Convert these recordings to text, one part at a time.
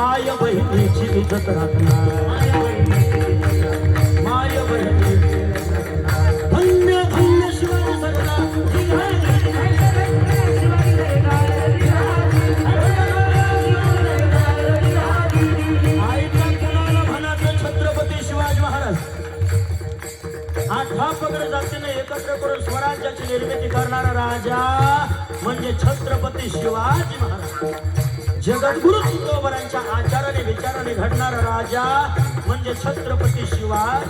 इज्जत राखणार. माय बहिणी धन्य धन्य शिवाजी छत्रपती शिवाजी महाराज आठवा पगड जातीने एकत्र करून स्वराज्याची निर्मिती करणारा राजा म्हणजे छत्रपती शिवाजी महाराज जगद्गुरु तुकोबरांच्या आचाराने विचाराने घडणारा राजा म्हणजे छत्रपती शिवाज.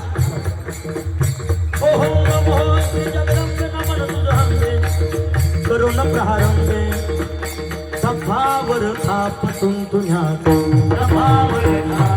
ओहो नमो जगदंबे नमन तुझे करुण प्रहारंबे. सभावर थाप तुझ्या प्रभावर थाप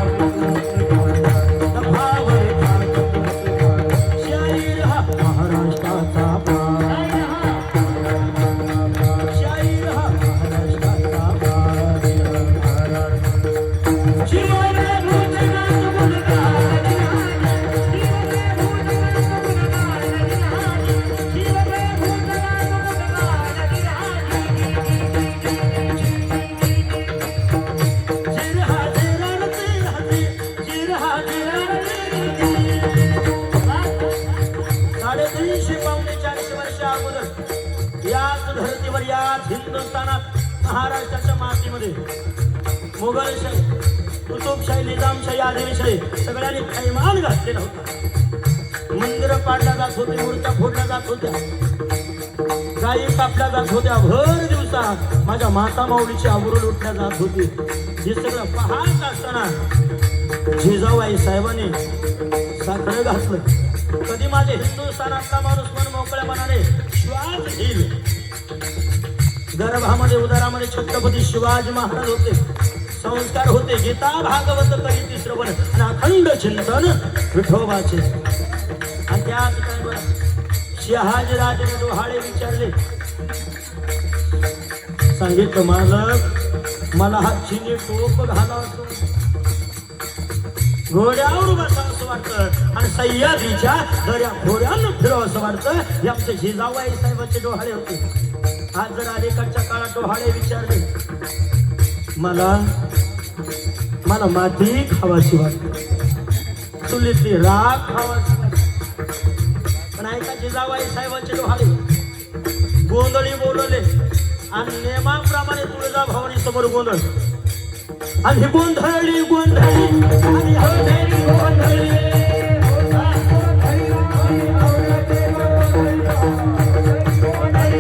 साडेतीनशे पावणे चारशे वर्ष अगोदर याच धर्तीवर याच हिंदुस्थानात महाराष्ट्राच्या मातीमध्ये मुघलशाही कुतुबशाही निजामशाही आदिलशाही सगळ्यांनी थैमान घातलेला होता. मंदिरं पाडल्या जात होती मूर्त्या फोडल्या जात होत्या. गायी कापल्या जात होत्या. भर दिवसात माझ्या माता माऊलीची आवरून उठल्या जात होती. हे सगळं पाहत असताना जिजाबाई साहेबांनी साखर घातलं कधी माझे हिंदुस्थानातला माणूस मन मोकळ्यापणाने श्वास घेईल? गर्भामध्ये उदारामध्ये छत्रपती शिवाजी महाराज होते. संस्कार होते. गीता भागवत करीती श्रवण आणि अखंड चिंतन विठोबाचे. आणि त्यात काय बरं डोहाळे विचारले. सांगितलं मालक मला हा चिनी टोप घाला असतो घोड्यावर बसावं असं वाटतं. आणि सह्याद्रीच्या दर्या घोड्यानं फिरावं असं वाटतं. हे आमचे जिजाबाई साहेबांचे डोहाळे होते. आज जर अलीकडच्या काळात डोहाळे विचारले मला मला माती खावाशी वाटते. चुलीतली राख खावाशी वाटते. पण ऐका जिजाबाई साहेबांचे डोहाळे. गोंधळी बोलवले आणि नेमाप्रमाणे तुळजा भवानी समोर गोंधळ. आणि गोंधळी गोंधळी आणि गोंधळी गोंधळी.